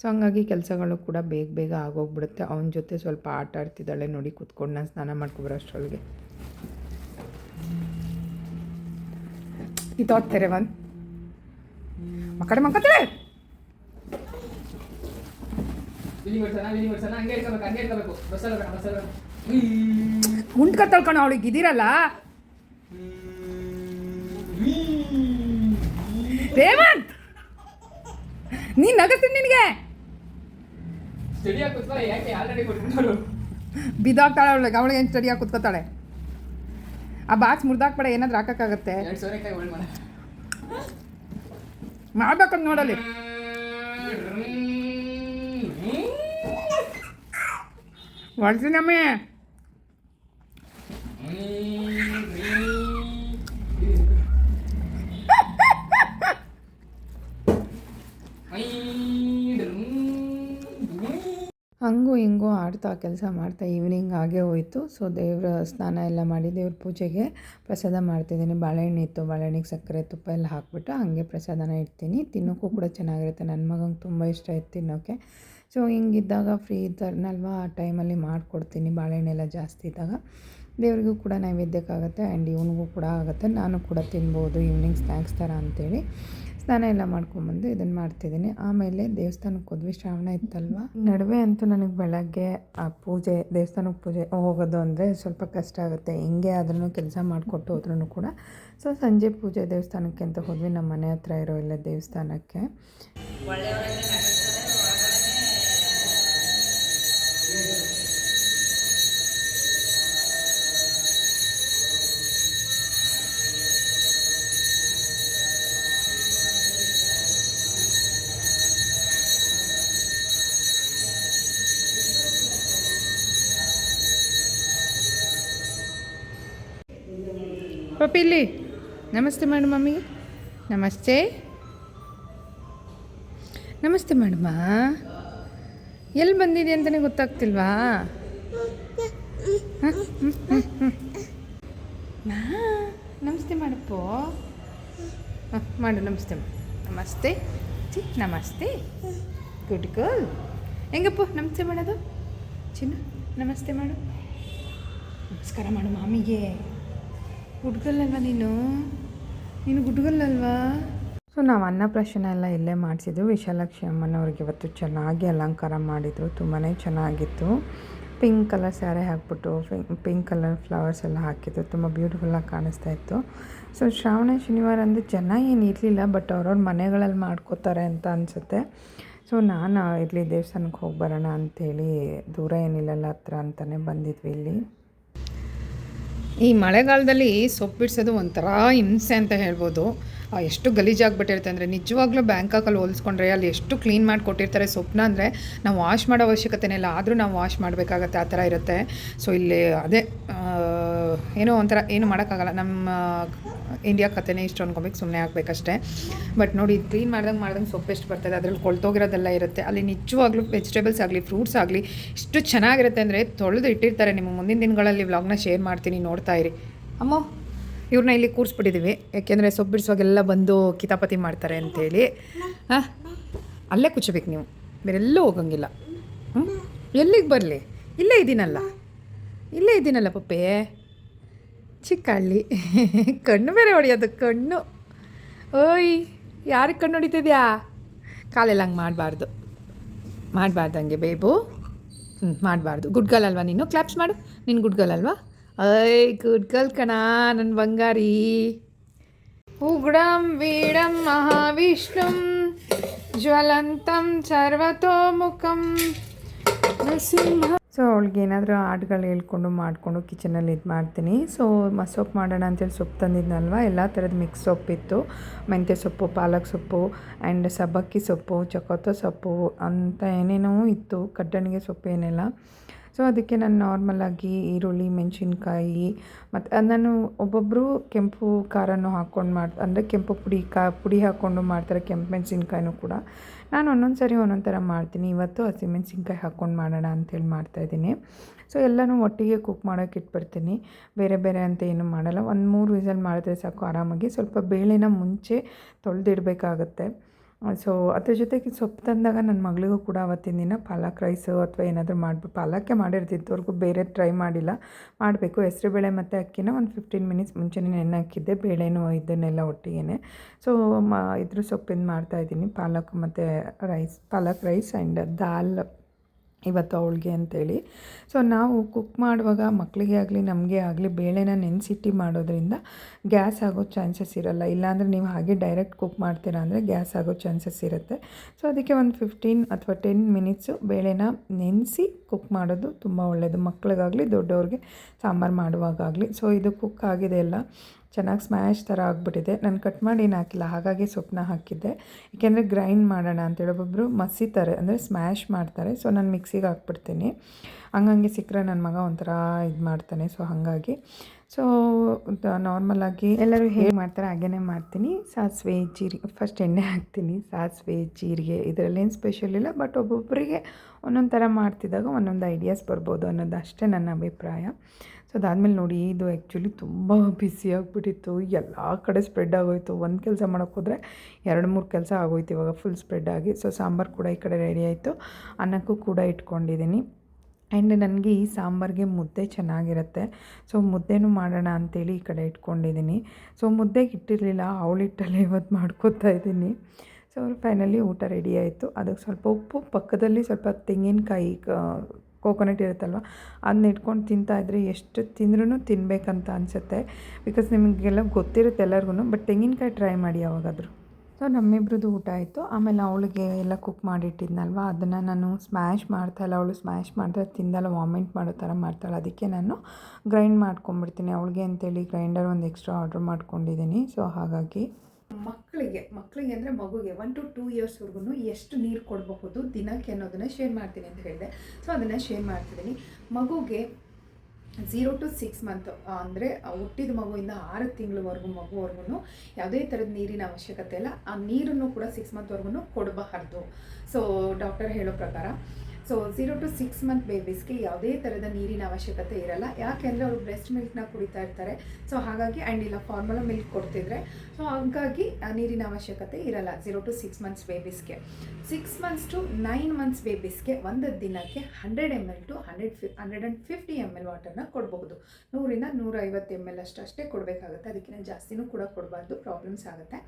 ಸೊ ಹಂಗಾಗಿ ಕೆಲಸಗಳು ಕೂಡ ಬೇಗ ಬೇಗ ಆಗೋಗ್ಬಿಡುತ್ತೆ. ಅವನ ಜೊತೆ ಸ್ವಲ್ಪ ಆಟ ಆಡ್ತಿದ್ದಾಳೆ ನೋಡಿ, ಕೂತ್ಕೊಂಡು ನಾನು ಸ್ನಾನ ಮಾಡ್ಕೊಬರೋ ಅಷ್ಟರೊಳಗೆ. ಕಿತ್ತೋಗ್ತಾರೆ ಒಂದು ಮಕ್ಕಡೆ ಮಕ್ಕತ್ತಲೆ ವಿಲಿ ಬರ್ಸಣ ವಿಲಿ ಬರ್ಸಣ ಹಂಗೆ ಇಟ್ಕೋಬೇಕು ಹಂಗೆ ಇಟ್ಕೋಬೇಕು. ಬಸ್ಸಲ್ಲ ಬೇಡ ಬಸ್ಸಲ್ಲ ಬೇಡ ಉಂಟ್ ಕತ್ತಳ್ಕೊಂಡು ಅವಳಿಗೆ ಇದಿರಲ್ಲ ರೇವಂತ್ ನೀನ್ ನಗಸ್ತೀನಿ ನಿನಗೆ! ಬಿದ್ದಾಗ್ತಾಳೆ ಅವಳಿಗೆ ಅವಳಿಗೆ ಏನು ಸ್ಟಡಿಯಾಗಿ ಕುತ್ಕೋತಾಳೆ? ಆ ಬಾಕ್ಸ್ ಮುರ್ದಾಕ್ಬೇಡ ಏನಾದ್ರು ಹಾಕಕ್ಕಾಗತ್ತೆ. ಮಾಡ್ಬೇಕಂತ ನೋಡಲಿ ಹೊಡ್ತೀನಮ್ಮೆ ಹಂಗೂ ಹಿಂಗೂ ಆಡ್ತಾ ಕೆಲಸ ಮಾಡ್ತಾ ಈವ್ನಿಂಗ್ ಆಗೇ ಹೋಯಿತು. ಸೊ ದೇವ್ರ ಸ್ನಾನ ಎಲ್ಲ ಮಾಡಿ ದೇವ್ರ ಪೂಜೆಗೆ ಪ್ರಸಾದ ಮಾಡ್ತಿದ್ದೀನಿ. ಬಾಳೆಹಣ್ಣು ಇತ್ತು, ಬಾಳೆಹಣ್ಣಿಗೆ ಸಕ್ಕರೆ, ತುಪ್ಪ ಎಲ್ಲ ಹಾಕ್ಬಿಟ್ಟು ಹಾಗೆ ಪ್ರಸಾದನ ಇಡ್ತೀನಿ. ತಿನ್ನೋಕ್ಕೂ ಕೂಡ ಚೆನ್ನಾಗಿರುತ್ತೆ. ನನ್ನ ಮಗಂಗೆ ತುಂಬ ಇಷ್ಟ ಆಯ್ತು ತಿನ್ನೋಕ್ಕೆ. ಸೊ ಹಿಂಗಿದ್ದಾಗ ಫ್ರೀ ಇದ್ದಾರನಲ್ವ? ಆ ಟೈಮಲ್ಲಿ ಮಾಡಿಕೊಡ್ತೀನಿ. ಬಾಳೆಹಣ್ಣೆಲ್ಲ ಜಾಸ್ತಿ ಇದ್ದಾಗ ದೇವರಿಗೂ ಕೂಡ ನೈವೇದ್ಯಕ್ಕಾಗುತ್ತೆ ಆ್ಯಂಡ್ ಇವನಿಗೂ ಕೂಡ ಆಗುತ್ತೆ. ನಾನು ಕೂಡ ತಿನ್ಬೋದು. ಈವ್ನಿಂಗ್ ಸ್ನ್ಯಾಕ್ಸ್ ಥರ ಅಂತೇಳಿ ಸ್ನಾನ ಎಲ್ಲ ಮಾಡ್ಕೊಂಬಂದು ಇದನ್ನು ಮಾಡ್ತಿದ್ದೀನಿ. ಆಮೇಲೆ ದೇವಸ್ಥಾನಕ್ಕೆ ಹೋದ್ವಿ. ಶ್ರಾವಣ ಇತ್ತಲ್ವ? ನಡುವೆ ಅಂತೂ ನನಗೆ ಬೆಳಗ್ಗೆ ಆ ಪೂಜೆ ದೇವಸ್ಥಾನಕ್ಕೆ ಪೂಜೆ ಹೋಗೋದು ಅಂದರೆ ಸ್ವಲ್ಪ ಕಷ್ಟ ಆಗುತ್ತೆ. ಹೆಂಗೆ ಆದ್ರೂ ಕೆಲಸ ಮಾಡಿಕೊಟ್ಟು ಹೋದ್ರೂ ಕೂಡ. ಸೊ ಸಂಜೆ ಪೂಜೆ ದೇವಸ್ಥಾನಕ್ಕೆ ಅಂತ ಹೋದ್ವಿ. ನಮ್ಮ ಮನೆ ಹತ್ರ ಇರೋ ಎಲ್ಲ ದೇವಸ್ಥಾನಕ್ಕೆ. ಪಪ್ಪಿ ಇಲ್ಲಿ. ನಮಸ್ತೆ ಮಾಡು ಮಮ್ಮಿಗೆ ನಮಸ್ತೆ. ನಮಸ್ತೆ ಮಾಡಮ್ಮ ಎಲ್ಲಿ ಬಂದಿದೆ ಅಂತಲೇ ಗೊತ್ತಾಗ್ತಿಲ್ವಾ? ನಮಸ್ತೆ ಮಾಡಪ್ಪ. ಮಾಡು, ನಮಸ್ತೆ ನಮಸ್ತೆ. ಚಿ ನಮಸ್ತೆ. Good girl. ಹೆಂಗಪ್ಪ, ನಮಸ್ತೆ ಮಾಡೋದು? ಚಿನ್ನ, ನಮಸ್ತೆ ಮಾಡು. ನಮಸ್ಕಾರ ಮಾಡು ಮಾಮಿಗೆ. ಗುಡ್ಗಲ್ಲಲ್ವಾ ನೀನು? ನೀನು ಗುಡ್ಗಲ್ಲಲ್ವಾ? ಸೊ, ನಾವು ಅನ್ನಪ್ರಾಶನ ಎಲ್ಲ ಇಲ್ಲೇ ಮಾಡಿಸಿದ್ದು ವಿಶಾಲಾಕ್ಷಿ ಅಮ್ಮನವ್ರಿಗೆ ಇವತ್ತು ಚೆನ್ನಾಗಿ ಅಲಂಕಾರ ಮಾಡಿದರು. ತುಂಬಾ ಚೆನ್ನಾಗಿತ್ತು. ಪಿಂಕ್ ಕಲರ್ ಸ್ಯಾರಿ ಹಾಕ್ಬಿಟ್ಟು ಪಿಂಕ್ ಕಲರ್ ಫ್ಲವರ್ಸ್ ಎಲ್ಲ ಹಾಕಿದ್ರು. ತುಂಬ ಬ್ಯೂಟಿಫುಲ್ಲಾಗಿ ಕಾಣಿಸ್ತಾ ಇತ್ತು. ಸೊ ಶ್ರಾವಣ ಶನಿವಾರ ಅಂದರೆ ಜನ ಏನು ಇರಲಿಲ್ಲ ಬಟ್ ಅವ್ರವ್ರ ಮನೆಗಳಲ್ಲಿ ಮಾಡ್ಕೋತಾರೆ ಅಂತ ಅನಿಸುತ್ತೆ. ಸೊ ನಾನು ಇಲ್ಲಿ ದೇವಸ್ಥಾನಕ್ಕೆ ಹೋಗಿ ಬರೋಣ ಅಂಥೇಳಿ ದೂರ ಏನಿಲ್ಲಲ್ಲ ಹತ್ರ ಅಂತಲೇ ಬಂದಿದ್ವಿ ಇಲ್ಲಿ. ಈ ಮಳೆಗಾಲದಲ್ಲಿ ಸೊಪ್ಪು ಬಿಡಿಸೋದು ಒಂಥರ ಹಿಂಸೆ ಅಂತ ಹೇಳ್ಬೋದು. ಎಷ್ಟು ಗಲೀಜಾಗ್ಬಿಟ್ಟಿರುತ್ತೆ ಅಂದರೆ ನಿಜವಾಗ್ಲೂ ಬ್ಯಾಂಕಾಕಲ್ಲಿ ಹೋಲಿಸ್ಕೊಂಡ್ರೆ ಅಲ್ಲಿ ಎಷ್ಟು ಕ್ಲೀನ್ ಮಾಡಿ ಕೊಟ್ಟಿರ್ತಾರೆ. ಸೊಪ್ಪನ್ನ ಅಂದರೆ ನಾವು ವಾಶ್ ಮಾಡೋ ಅವಶ್ಯಕತೆನೇ ಇಲ್ಲ, ಆದರೂ ನಾವು ವಾಶ್ ಮಾಡಬೇಕಾಗತ್ತೆ, ಆ ಥರ ಇರುತ್ತೆ. ಸೊ, ಇಲ್ಲಿ ಅದೇ ಏನೋ ಒಂಥರ, ಏನು ಮಾಡೋಕ್ಕಾಗಲ್ಲ. ನಮ್ಮ ಇಂಡಿಯಾ ಕಥೆನೇ ಇಷ್ಟು ಅನ್ಕೊಬೇಕು ಸುಮ್ಮನೆ ಆಗಬೇಕಷ್ಟೇ. ಬಟ್ ನೋಡಿ, ಕ್ಲೀನ್ ಮಾಡ್ದಂಗೆ ಮಾಡ್ದಂಗೆ ಸೊಪ್ಪು ಎಷ್ಟು ಬರ್ತದೆ, ಅದ್ರಲ್ಲಿ ಕೊಳ್ತೋಗಿರೋದೆಲ್ಲ ಇರುತ್ತೆ. ಅಲ್ಲಿ ನಿಜವಾಗ್ಲೂ ವೆಜಿಟೇಬಲ್ಸ್ ಆಗಲಿ ಫ್ರೂಟ್ಸ್ ಆಗಲಿ, ಇಷ್ಟು ಚೆನ್ನಾಗಿರುತ್ತೆ ಅಂದರೆ ತೊಳೆದು ಇಟ್ಟಿರ್ತಾರೆ ನಿಮ್ಮ ಮುಂದಿನ ದಿನಗಳಲ್ಲಿ ವ್ಲಾಗ್ನ ಶೇರ್ ಮಾಡ್ತೀನಿ, ನೋಡ್ತಾ ಇರಿ. ಅಮ್ಮ! ಇವ್ರನ್ನ ಇಲ್ಲಿ ಕೂರಿಸ್ಬಿಟ್ಟಿದ್ದೀವಿ ಯಾಕೆಂದರೆ ಸೊಪ್ಪು ಬಿಡಿಸುವಾಗೆಲ್ಲ ಬಂದು ಕಿತಾಪತಿ ಮಾಡ್ತಾರೆ ಅಂತೇಳಿ. ಹಾಂ? ಅಲ್ಲೇ ಕುಚ್ಚಬೇಕು ನೀವು. ಬೇರೆಲ್ಲೂ ಹೋಗಂಗಿಲ್ಲ. ಹ್ಞೂ ಎಲ್ಲಿಗೆ ಬರಲಿ? ಇಲ್ಲೇ ಇದ್ದೀನಲ್ಲ ಇಲ್ಲೇ ಇದ್ದೀನಲ್ಲ ಪಪ್ಪೆ. ಚಿಕ್ಕಳ್ಳಿ ಕಣ್ಣು ಬೇರೆ ಹೊಡೆಯೋದು, ಕಣ್ಣು. ಓಯ್, ಯಾರಿಗೆ ಕಣ್ಣು ಹೊಡಿತಿದ್ಯಾ? ಕಾಲೆಲ್ಲ ಹಂಗೆ ಮಾಡಬಾರ್ದು. ಮಾಡಬಾರ್ದು ಹಂಗೆ ಬೇಬು. ಹ್ಞೂ ಮಾಡಬಾರ್ದು. ಗುಡ್ ಗರ್ಲ್ ಅಲ್ವಾ ನೀನು? ಕ್ಲಾಪ್ಸ್ ಮಾಡು. ನೀನು ಗುಡ್ ಗರ್ಲ್ ಅಲ್ವಾ? ಐ ಗುಡ್ ಗರ್ಲ್ ಕಣ ನನ್ನ ಬಂಗಾರಿ. ಉಗ್ರಂ ವೀಡಂ ಮಹಾವಿಷ್ಣುಂ ಜ್ವಲಂತಂ ಸರ್ವತೋಮುಖಂ. ನೃಸಿಂಹ ಸೊ ಅವಳಿಗೆ ಏನಾದರೂ ಹಾಡುಗಳು ಹೇಳ್ಕೊಂಡು ಮಾಡಿಕೊಂಡು ಕಿಚನಲ್ಲಿ ಇದು ಮಾಡ್ತೀನಿ. ಸೊ ಮಸೊಪ್ಪು ಮಾಡೋಣ ಅಂತೇಳಿ ಸೊಪ್ಪು ತಂದಿದ್ನಲ್ವ? ಎಲ್ಲ ಥರದ ಮಿಕ್ಸ್ ಸೊಪ್ಪಿತ್ತು ಮೆಂತ್ಯ ಸೊಪ್ಪು ಪಾಲಕ್ ಸೊಪ್ಪು ಆ್ಯಂಡ್ ಸಬ್ಬಕ್ಕಿ ಸೊಪ್ಪು ಚಕೋತ ಸೊಪ್ಪು ಅಂತ ಏನೇನೋ ಇತ್ತು. ಕಡ್ಡಣಿಗೆ ಸೊಪ್ಪು ಏನೆಲ್ಲ. ಸೊ ಅದಕ್ಕೆ ನಾನು ನಾರ್ಮಲಾಗಿ ಈರುಳ್ಳಿ, ಮೆಣಸಿನ್ಕಾಯಿ ಮತ್ತು ನಾನು ಒಬ್ಬೊಬ್ಬರು ಕೆಂಪು ಖಾರನೂ ಹಾಕ್ಕೊಂಡು ಮಾಡಿ, ಅಂದರೆ ಕೆಂಪು ಪುಡಿ ಕಾ, ಪುಡಿ ಹಾಕ್ಕೊಂಡು ಮಾಡ್ತಾರೆ ಕೆಂಪು ಮೆಣಸಿನ್ಕಾಯಿನೂ ಕೂಡ. ನಾನು ಒಂದೊಂದು ಸರಿ ಒಂದೊಂದು ಥರ ಮಾಡ್ತೀನಿ. ಇವತ್ತು ಹಸಿಮೆಣ್ಸಿನ್ಕಾಯಿ ಹಾಕ್ಕೊಂಡು ಮಾಡೋಣ ಅಂಥೇಳಿ ಮಾಡ್ತಾಯಿದ್ದೀನಿ ಸೊ ಎಲ್ಲನೂ ಒಟ್ಟಿಗೆ ಕುಕ್ ಮಾಡೋಕೆ ಇಟ್ಬಿಡ್ತೀನಿ. ಬೇರೆ ಬೇರೆ ಅಂತ ಏನು ಮಾಡಲ್ಲ. ಒಂದು ಮೂರು ವಿಸಲ್ ಮಾಡಿದ್ರೆ ಸಾಕು ಆರಾಮಾಗಿ. ಸ್ವಲ್ಪ ಬೇಳೆನ ಮುಂಚೆ ತೊಳೆದಿಡಬೇಕಾಗತ್ತೆ. ಸೊ ಅದ್ರ ಜೊತೆಗೆ ಸೊಪ್ಪು ತಂದಾಗ ನನ್ನ ಮಗಳಿಗೂ ಕೂಡ ಅವತ್ತಿನ ದಿನ ಪಾಲಕ್ ರೈಸು ಅಥವಾ ಏನಾದರೂ ಮಾಡ್ಬೇಕು ಪಾಲಕ್ಕೆ ಮಾಡಿರ್ತಿದ್ದವ್ರಿಗೂ ಬೇರೆ ಟ್ರೈ ಮಾಡಿಲ್ಲ. ಮಾಡಬೇಕು. ಹೆಸರುಬೇಳೆ ಮತ್ತು ಅಕ್ಕಿನ ಒಂದು ಫಿಫ್ಟೀನ್ ಮಿನಿಟ್ಸ್ ಮುಂಚೆನೇ ನೆನೆ ಹಾಕಿದ್ದೆ. ಬೇಳೆನೂ ಇದನ್ನೆಲ್ಲ ಒಟ್ಟಿಗೆ ಸೊ ಮ, ಇದ್ರ ಸೊಪ್ಪಿಂದ ಮಾಡ್ತಾಯಿದ್ದೀನಿ ಪಾಲಕ್ ಮತ್ತು rice palak rice and dal. ಇವತ್ತು ಅವಳಿಗೆ ಅಂತೇಳಿ. ಸೊ ನಾವು ಕುಕ್ ಮಾಡುವಾಗ ಮಕ್ಕಳಿಗೆ ಆಗಲಿ, ನಮಗೆ ಆಗಲಿ, ಬೇಳೆನ ನೆನೆಸಿಟ್ಟು ಮಾಡೋದ್ರಿಂದ ಗ್ಯಾಸ್ ಆಗೋ ಚಾನ್ಸಸ್ ಇರಲ್ಲ. ಇಲ್ಲಾಂದರೆ ನೀವು ಹಾಗೆ ಡೈರೆಕ್ಟ್ ಕುಕ್ ಮಾಡ್ತೀರಾ ಅಂದರೆ ಗ್ಯಾಸ್ ಆಗೋ ಚಾನ್ಸಸ್ ಇರುತ್ತೆ. ಸೊ ಅದಕ್ಕೆ ಒಂದು ಫಿಫ್ಟೀನ್ ಅಥವಾ ಟೆನ್ ಮಿನಿಟ್ಸು ಬೇಳೆನ ನೆನೆಸಿ ಕುಕ್ ಮಾಡೋದು ತುಂಬ ಒಳ್ಳೆಯದು ಮಕ್ಕಳಿಗಾಗಲಿ ದೊಡ್ಡವ್ರಿಗೆ ಸಾಂಬಾರು ಮಾಡುವಾಗಲಿ ಸೊ ಇದು ಕುಕ್ ಆಗಿದೆ ಎಲ್ಲ ಚೆನ್ನಾಗಿ ಸ್ಮ್ಯಾಶ್ ಥರ ಆಗಿಬಿಟ್ಟಿದೆ. ನಾನು ಕಟ್ ಮಾಡಿ ಏನು ಹಾಕಿಲ್ಲ. ಹಾಗಾಗಿ ಸೊಪ್ಪನ್ನ ಹಾಕಿದ್ದೆ. ಏಕೆಂದರೆ ಗ್ರೈಂಡ್ ಮಾಡೋಣ ಅಂತೇಳಿ ಒಬ್ಬೊಬ್ಬರು ಮಸಿತಾರೆ, ಅಂದರೆ ಸ್ಮ್ಯಾಶ್ ಮಾಡ್ತಾರೆ. ಸೊ ನಾನು ಮಿಕ್ಸಿಗೆ ಹಾಕ್ಬಿಡ್ತೀನಿ. ಹಂಗಂಗೆ ಸಿಕ್ಕರೆ ನನ್ನ ಮಗ ಒಂಥರ ಇದು ಮಾಡ್ತಾನೆ. ಸೊ ಹಾಗಾಗಿ. ಸೊ ನಾರ್ಮಲಾಗಿ ಎಲ್ಲರೂ ಹೇಗೆ ಮಾಡ್ತಾರೆ ಹಾಗೇ ಮಾಡ್ತೀನಿ. ಸಾಸಿವೆ ಜೀರಿಗೆ ಫಸ್ಟ್ ಎಣ್ಣೆ ಹಾಕ್ತೀನಿ. ಸಾಸಿವೆ, ಜೀರಿಗೆ ಇದರಲ್ಲೇನು ಸ್ಪೆಷಲ್ ಇಲ್ಲ ಬಟ್ ಒಬ್ಬೊಬ್ಬರಿಗೆ ಒಂದೊಂದು ಥರ ಮಾಡ್ತಿದ್ದಾಗ ಒಂದೊಂದು ಐಡಿಯಾಸ್ ಬರ್ಬೋದು ಅನ್ನೋದು ಅಷ್ಟೇ ನನ್ನ ಅಭಿಪ್ರಾಯ. ಸೊ ಅದಾದಮೇಲೆ ನೋಡಿ, ಇದು ಆ್ಯಕ್ಚುಲಿ ತುಂಬ ಬಿಸಿ ಆಗಿಬಿಟ್ಟಿತ್ತು. ಎಲ್ಲ ಕಡೆ ಸ್ಪ್ರೆಡ್ ಆಗೋಯ್ತು. ಒಂದು ಕೆಲಸ ಮಾಡೋಕ್ಕೋದ್ರೆ ಎರಡು ಮೂರು ಕೆಲಸ ಆಗೋಯ್ತು ಇವಾಗ ಫುಲ್ ಸ್ಪ್ರೆಡ್ ಆಗಿ. ಸೊ ಸಾಂಬಾರು ಕೂಡ ಈ ಕಡೆ ರೆಡಿ ಆಯಿತು. ಅನ್ನಕ್ಕೂ ಕೂಡ ಇಟ್ಕೊಂಡಿದ್ದೀನಿ ಆ್ಯಂಡ್ ನನಗೆ ಈ ಸಾಂಬಾರಿಗೆ ಮುದ್ದೆ ಚೆನ್ನಾಗಿರುತ್ತೆ. ಸೊ ಮುದ್ದೆನೂ ಮಾಡೋಣ ಅಂತೇಳಿ ಈ ಕಡೆ ಇಟ್ಕೊಂಡಿದ್ದೀನಿ ಸೊ ಮುದ್ದೆಗೆ ಇಟ್ಟಿರಲಿಲ್ಲ. ಅವಳಿಟ್ಟಲ್ಲೇ ಇವತ್ತು ಮಾಡ್ಕೋತಾ ಇದ್ದೀನಿ. ಸೊ ಫೈನಲಿ ಊಟ ರೆಡಿ ಆಯಿತು. ಅದಕ್ಕೆ ಸ್ವಲ್ಪ ಉಪ್ಪು, ಪಕ್ಕದಲ್ಲಿ ಸ್ವಲ್ಪ ತೆಂಗಿನಕಾಯಿ ಕೋಕೋನಟ್ ಇರುತ್ತಲ್ವ? ಅದನ್ನ ಇಟ್ಕೊಂಡು ತಿಂತಾಯಿದ್ರೆ ಎಷ್ಟು ತಿಂದ್ರೂ ತಿನ್ನಬೇಕಂತ ಅನಿಸುತ್ತೆ. ಬಿಕಾಸ್ ನಿಮಗೆಲ್ಲ ಗೊತ್ತಿರುತ್ತೆ ಎಲ್ಲರಿಗೂ ಬಟ್ ತೆಂಗಿನಕಾಯಿ ಟ್ರೈ ಮಾಡಿ ಯಾವಾಗಾದರೂ. ಸೊ ನಮ್ಮಿಬ್ರದ್ದು ಊಟ ಆಯಿತು. ಆಮೇಲೆ ಅವಳಿಗೆ ಎಲ್ಲ ಕುಕ್ ಮಾಡಿಟ್ಟಿದ್ನಲ್ವ? ಅದನ್ನು ನಾನು ಸ್ಮ್ಯಾಶ್ ಮಾಡ್ತಾಯಿಲ್ಲ. ಅವಳು ಸ್ಮ್ಯಾಶ್ ಮಾಡಿದ್ರೆ ತಿಂದಲ್ಲ ವಾಮಿಂಟ್ ಮಾಡೋ ಥರ ಮಾಡ್ತಾಳೆ ಅದಕ್ಕೆ ನಾನು ಗ್ರೈಂಡ್ ಮಾಡ್ಕೊಂಬಿಡ್ತೀನಿ. ಅವಳಿಗೆ ಅಂತೇಳಿ ಗ್ರೈಂಡರ್ ಒಂದು ಎಕ್ಸ್ಟ್ರಾ ಆರ್ಡ್ರ್ ಮಾಡ್ಕೊಂಡಿದ್ದೀನಿ. ಸೊ ಹಾಗಾಗಿ ಮಕ್ಕಳಿಗೆ ಮಕ್ಕಳಿಗೆ ಅಂದರೆ ಮಗುಗೆ ಒನ್ ಟು ಟೂ ಇಯರ್ಸ್ವರೆಗೂ ಎಷ್ಟು ನೀರು ಕೊಡಬಹುದು, ದಿನಕ್ಕೆ ಅನ್ನೋದನ್ನು ಶೇರ್ ಮಾಡ್ತೀನಿ ಅಂತ ಹೇಳಿದೆ. ಸೊ ಅದನ್ನು ಶೇರ್ ಮಾಡ್ತಿದ್ದೀನಿ. ಮಗುಗೆ ಝೀರೋ ಟು ಸಿಕ್ಸ್ ಮಂತ್ ಅಂದರೆ ಹುಟ್ಟಿದ ಮಗುವಿಂದ ಆರು ತಿಂಗಳವರೆಗೂ ಮಗುವರೆಗೂ ಯಾವುದೇ ಥರದ ನೀರಿನ ಅವಶ್ಯಕತೆ ಇಲ್ಲ. ಆ ನೀರನ್ನು ಕೂಡ ಸಿಕ್ಸ್ ಮಂತ್ವರೆಗೂ ಕೊಡಬಾರ್ದು. ಸೊ ಡಾಕ್ಟರ್ ಹೇಳೋ ಪ್ರಕಾರ so zero to six month ಬೇಬೀಸ್ಗೆ ಯಾವುದೇ ಥರದ ನೀರಿನ ಅವಶ್ಯಕತೆ ಇರಲ್ಲ. ಯಾಕೆಂದರೆ ಅವರು ಬ್ರೆಸ್ಟ್ ಮಿಲ್ಕ್ನ ಕುಡಿತಾ ಇರ್ತಾರೆ. ಸೊ ಹಾಗಾಗಿ ಆ್ಯಂಡ್ ಇಲ್ಲ ಫಾರ್ಮುಲಾ ಮಿಲ್ಕ್ ಕೊಡ್ತಿದ್ರೆ. ಸೊ ಹಾಗಾಗಿ ನೀರಿನ ಅವಶ್ಯಕತೆ ಇರಲ್ಲ. Zero to six months ಬೇಬೀಸ್ಗೆ six months to nine months ಬೇಬೀಸ್ಗೆ ಒಂದು ದಿನಕ್ಕೆ hundred M L to hundred phi hundred and fifty M L ವಾಟರ್ನ ಕೊಡಬಹುದು. ನೂರಿಂದ ನೂರೈವತ್ತು ಎಂ ಎಲ್ ಅಷ್ಟು ಅಷ್ಟೇ ಕೊಡಬೇಕಾಗುತ್ತೆ. ಅದಕ್ಕಿಂತ ಜಾಸ್ತಿನೂ ಕೂಡ ಕೊಡಬಾರ್ದು. ಪ್ರಾಬ್ಲಮ್ಸ್ ಆಗುತ್ತೆ.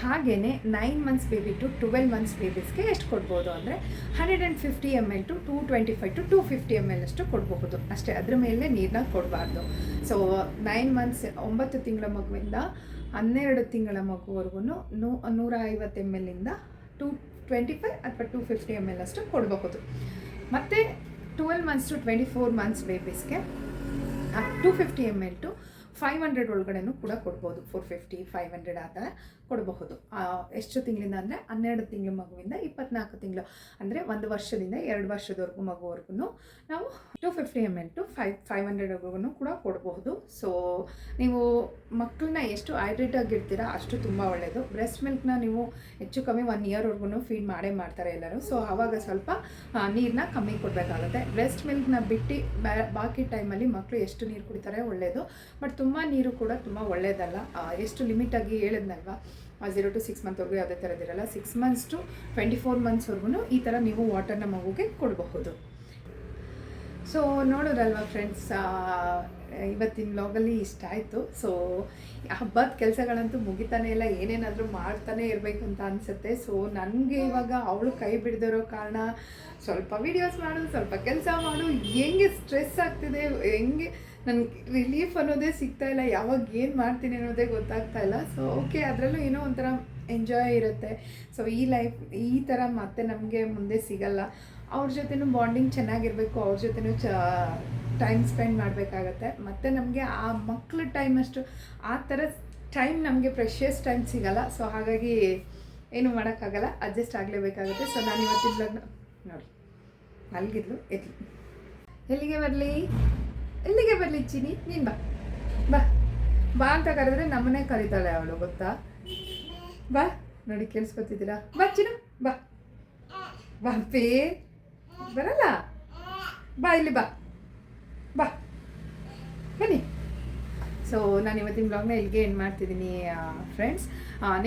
ಹಾಗೆಯೇ nine months baby to twelve months ಬೇಬೀಸ್ಗೆ ಎಷ್ಟು ಕೊಡ್ಬೋದು ಅಂದರೆ hundred and fifty M L to two twenty five to two fifty M L ಅಷ್ಟು ಕೊಡಬಹುದು. ಅಷ್ಟೇ, ಅದ್ರ ಮೇಲೆ ನೀರನ್ನ ಕೊಡಬಾರ್ದು. ಸೊ ನೈನ್ ಮಂತ್ಸ್ ಒಂಬತ್ತು ತಿಂಗಳ ಮಗುವಿಂದ ಹನ್ನೆರಡು ತಿಂಗಳ ಮಗುವರೆಗೂ ನೂ ನೂರ ಐವತ್ತು ಎಂ ಎಲ್ಲಿಂದ ಟೂ ಟ್ವೆಂಟಿ ಫೈವ್ ಅಥವಾ ಟೂ ಫಿಫ್ಟಿ ಎಂ ಎಲ್ ಅಷ್ಟು ಕೊಡಬಹುದು. ಮತ್ತು twelve months to twenty four months ಬೇಬೀಸ್ಗೆ two fifty M L to five hundred ಒಳಗಡೆನೂ ಕೂಡ ಕೊಡ್ಬೋದು. ಫೋರ್ ಫಿಫ್ಟಿ ಫೈವ್ ಹಂಡ್ರೆಡ್ ಆ ಥರ ಕೊಡಬಹುದು. ಎಷ್ಟು ತಿಂಗಳಿಂದ ಅಂದರೆ ಹನ್ನೆರಡು ತಿಂಗಳ ಮಗುವಿಂದ ಇಪ್ಪತ್ನಾಲ್ಕು ತಿಂಗಳು. ಅಂದರೆ ಒಂದು ವರ್ಷದಿಂದ ಎರಡು ವರ್ಷದವರೆಗೂ ಮಗುವರೆಗೂ ನಾವು two fifty M L to five five ಹಂಡ್ರೆಡ್ವರೆಗೂ ಕೂಡ ಕೊಡಬಹುದು. ಸೊ ನೀವು ಮಕ್ಕಳನ್ನ ಎಷ್ಟು ಹೈಡ್ರೇಟ್ ಆಗಿರ್ತೀರಾ ಅಷ್ಟು ತುಂಬ ಒಳ್ಳೆಯದು ಬ್ರೆಸ್ಟ್ ಮಿಲ್ಕ್ನ ನೀವು ಹೆಚ್ಚು ಕಮ್ಮಿ ಒನ್ ಇಯರ್ವರೆಗೂ ಫೀಡ್ ಮಾಡೇ ಮಾಡ್ತಾರೆ ಎಲ್ಲರೂ. ಸೊ ಆವಾಗ ಸ್ವಲ್ಪ ನೀರನ್ನ ಕಮ್ಮಿ ಕೊಡಬೇಕಾಗುತ್ತೆ. ಬ್ರೆಸ್ಟ್ ಮಿಲ್ಕ್ನ ಬಿಟ್ಟು ಬಾಕಿ ಟೈಮಲ್ಲಿ ಮಕ್ಕಳು ಎಷ್ಟು ನೀರು ಕುಡಿತಾರೆ ಒಳ್ಳೆಯದು ಬಟ್ ತುಂಬ ನೀರು ಕೂಡ ತುಂಬ ಒಳ್ಳೆಯದಲ್ಲ ಎಷ್ಟು ಲಿಮಿಟಾಗಿ ಹೇಳಿದ್ನಲ್ವ? ಝೀರೋ ಟು ಸಿಕ್ಸ್ ಮಂತ್ವರೆಗೂ ಯಾವುದೇ ಥರದಿರಲ್ಲ six months to twenty four ಮಂತ್ಸ್ವರೆಗೂ ಈ ಥರ ನೀವು ವಾಟರ್ನ ಮಗುಗೆ ಕೊಡಬಹುದು. ಸೊ ನೋಡೋದಲ್ವಾ ಫ್ರೆಂಡ್ಸ್ ಇವತ್ತಿನ ವ್ಲಾಗಲ್ಲಿ ಇಷ್ಟ ಆಯಿತು. ಸೊ ಹಬ್ಬದ ಕೆಲಸಗಳಂತೂ ಮುಗಿತಾನೆ ಇಲ್ಲ. ಏನೇನಾದರೂ ಮಾಡ್ತಾನೆ ಇರಬೇಕು ಅಂತ ಅನಿಸುತ್ತೆ. ಸೊ ನನಗೆ ಇವಾಗ ಅವಳು ಕೈ ಬಿಡದಿರೋ ಕಾರಣ ಸ್ವಲ್ಪ ವೀಡಿಯೋಸ್ ಮಾಡು, ಸ್ವಲ್ಪ ಕೆಲಸ ಮಾಡು. ಹೆಂಗೆ ಸ್ಟ್ರೆಸ್ ಆಗ್ತಿದೆ, ಹೆಂಗೆ ನನಗೆ ರಿಲೀಫ್ ಅನ್ನೋದೇ ಸಿಗ್ತಾ ಇಲ್ಲ, ಯಾವಾಗ ಏನು ಮಾಡ್ತೀನಿ ಅನ್ನೋದೇ ಗೊತ್ತಾಗ್ತಾ ಇಲ್ಲ. ಸೊ ಓಕೆ ಅದರಲ್ಲೂ ಏನೋ ಒಂಥರ ಎಂಜಾಯ್ ಇರುತ್ತೆ. ಸೊ ಈ ಲೈಫ್ ಈ ಥರ ಮತ್ತೆ ನಮಗೆ ಮುಂದೆ ಸಿಗಲ್ಲ. ಅವ್ರ ಜೊತೆನೂ ಬಾಂಡಿಂಗ್ ಚೆನ್ನಾಗಿರಬೇಕು, ಅವ್ರ ಜೊತೆನೂ ಚ ಟೈಮ್ ಸ್ಪೆಂಡ್ ಮಾಡಬೇಕಾಗತ್ತೆ. ಮತ್ತು ನಮಗೆ ಆ ಮಕ್ಕಳ ಟೈಮ್ ಅಷ್ಟು, ಆ ಥರ ಟೈಮ್ ನಮಗೆ ಪ್ರೆಷಿಯಸ್ ಟೈಮ್ ಸಿಗಲ್ಲ. ಸೊ ಹಾಗಾಗಿ ಏನು ಮಾಡೋಕ್ಕಾಗಲ್ಲ ಅಡ್ಜಸ್ಟ್ ಆಗಲೇಬೇಕಾಗುತ್ತೆ. ಸೊ ನಾನು ಇವತ್ತಿನ ನೋಡಿ, ಮಲಗಿದ್ಲು ಎಲ್ಲಿ ಎಲ್ಲಿಗೆ ಬರಲಿ? ಎಲ್ಲಿಗೆ ಬರಲಿ ಚಿನಿ ನೀನು ಬಾ. ಬಾ. ಬಾ ಅಂತ ಕರೆದ್ರೆ ನಮ್ಮನೆ ಕರೀತಾಳೆ ಅವಳು, ಗೊತ್ತಾ? ಬಾ. ನೋಡಿ, ಕೇಳಿಸ್ಕೊತಿದ್ದೀರಾ? ಬಾ ಚಿನ್ನು, ಬಾ. ಬಾ ಪೇ ಬರಲ್ಲ? ಬಾ, ಇಲ್ಲಿ ಬಾ. ಬಾ. ಬನ್ನಿ. ಸೊ ನಾನು ಇವತ್ತಿನ ಬ್ಲಾಗ್ನ ಇಲ್ಲಿಗೆ ಏನು ಮಾಡ್ತಿದ್ದೀನಿ ಫ್ರೆಂಡ್ಸ್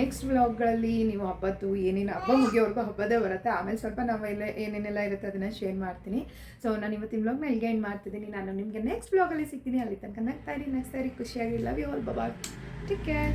ನೆಕ್ಸ್ಟ್ ಬ್ಲಾಗ್ಗಳಲ್ಲಿ ನೀವು ಹಬ್ಬದ್ದು, ಏನೇನು ಹಬ್ಬ ಮುಗಿಯೋವರೆಗೂ ಹಬ್ಬದೇ ಬರುತ್ತೆ. ಆಮೇಲೆ ಸ್ವಲ್ಪ ನಾವು ಎಲ್ಲ ಏನೇನೆಲ್ಲ ಇರುತ್ತೆ ಅದನ್ನು ಶೇರ್ ಮಾಡ್ತೀನಿ. ಸೊ ನಾನು ಇವತ್ತಿನ ಬ್ಲಾಗ್ನ ಇಲ್ಲಿಗೆ ಏನು ಮಾಡ್ತಿದ್ದೀನಿ ನಾನು ನಿಮಗೆ ನೆಕ್ಸ್ಟ್ ಬ್ಲಾಗಲ್ಲಿ ಸಿಗ್ತೀನಿ. ಅಲ್ಲಿ ತನಕ ನಗ್ತಾ ಇರಿ ನೆಕ್ಸ್ಟ್ ಇರಿ. ಖುಷಿಯಾಗಿ ಲವ್ ಯು ಆಲ್ ಬಬಾ ಟೇಕ್ ಕೇರ್